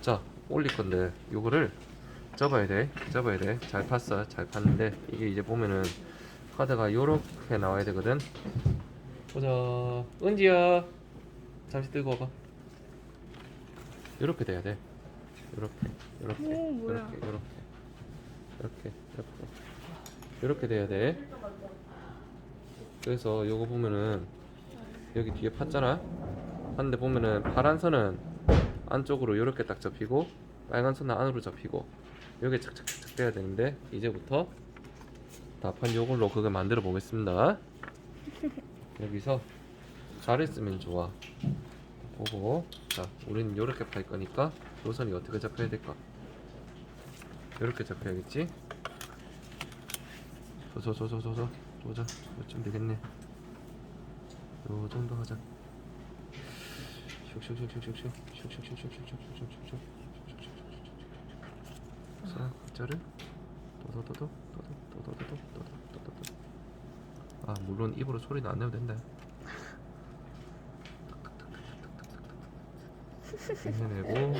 자 올릴 건데 요거를 접어야 돼. 접어야 돼잘 팠어. 잘 팠는데 이게 이제 보면은 카드가 요렇게 나와야 되거든. 보자. 은지야 잠시 들고 와봐. 요렇게 돼야 돼. 요렇게 요렇게 오. 요렇게 요렇게. 이렇게 이렇게. 이렇게 돼야 돼. 그래서 요거 보면은 여기 뒤에 팠잖아. 팠는데 보면은 파란 선은 안쪽으로 이렇게 딱 접히고 빨간 선은 안으로 접히고 요게 착착착착 돼야 되는데 이제부터 다판 요걸로 그걸 만들어 보겠습니다 여기서 잘했으면 좋아 보고 자 우리는 요렇게 팔 거니까 노선이 어떻게 잡혀야 될까 요렇게 잡혀야겠지 저 저 저 저 저저 보자 요쯤 되겠네 요 정도 하자 자, 글자를 도도도도 도도도도도 도도도도 아, 물론 입으로 소리는 안 내도 된다. 해내고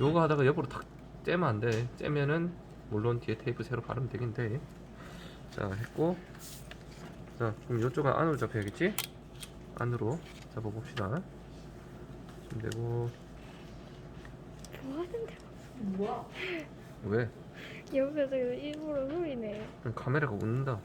요거 하다가 옆으로 탁 째면 안 돼. 째면은 물론 뒤에 테이프 새로 바르면 되긴 돼. 자, 했고 자, 그럼 요쪽은 안으로 잡혀야겠지? 안으로 잡아봅시다. 좀 되고. 좋아하는데? 뭐야? 왜? 옆에서 일부러 소리 내요. 그럼 카메라가 웃는다